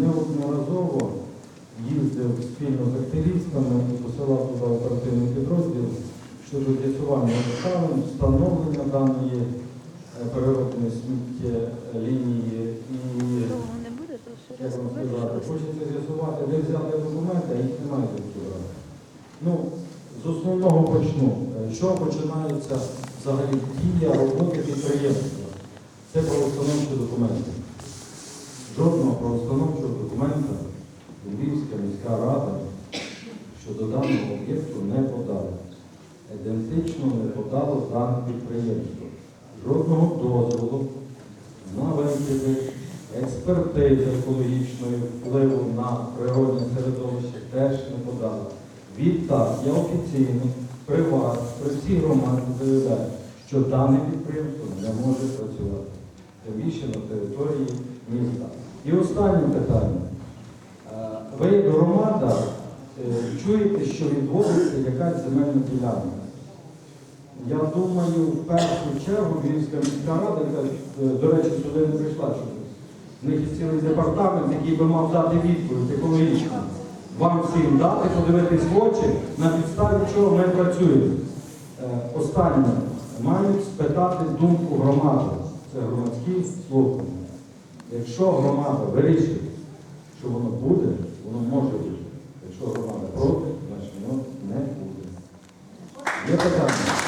Неодноразово їздив спільно з активістами і посилав туди оперативний підрозділ щодо з'ясування обставин, встановлення даної е, переробної сміття лінії і як вам сказати, хочеться з'ясувати, де взяти документи, а їх немає брати. Ну, з основного почну. Е, Що починається взагалі дія роботи підприємства? Це правоустановчі документи. Жодного правоустановчого документа Львівська міська рада щодо даного об'єкту не подала. Ідентично не подало дане підприємство. Жодного дозволу на викиди, експертизи екологічної впливу на природне середовище теж не подала. Відтак, я офіційно при вас, при всій громаді заявляю, що дане підприємство не може працювати. Більше на території міста. І останнє питання. Е, Ви громада е, чуєте, що відводиться якась земельна ділянка. Я думаю, в першу чергу Львівська міська рада, яка, е, до речі, сюди не прийшла чомусь. В них є цілий департамент, який би мав дати відповідь екологічну. Вам всім дати, подивитись в очі, на підставі чого ми працюємо. Останнє. Мають спитати думку громади це громадські слухання. Якщо громада вирішує, що воно буде, воно може бути. Якщо громада проти, значить воно не буде. Є питання.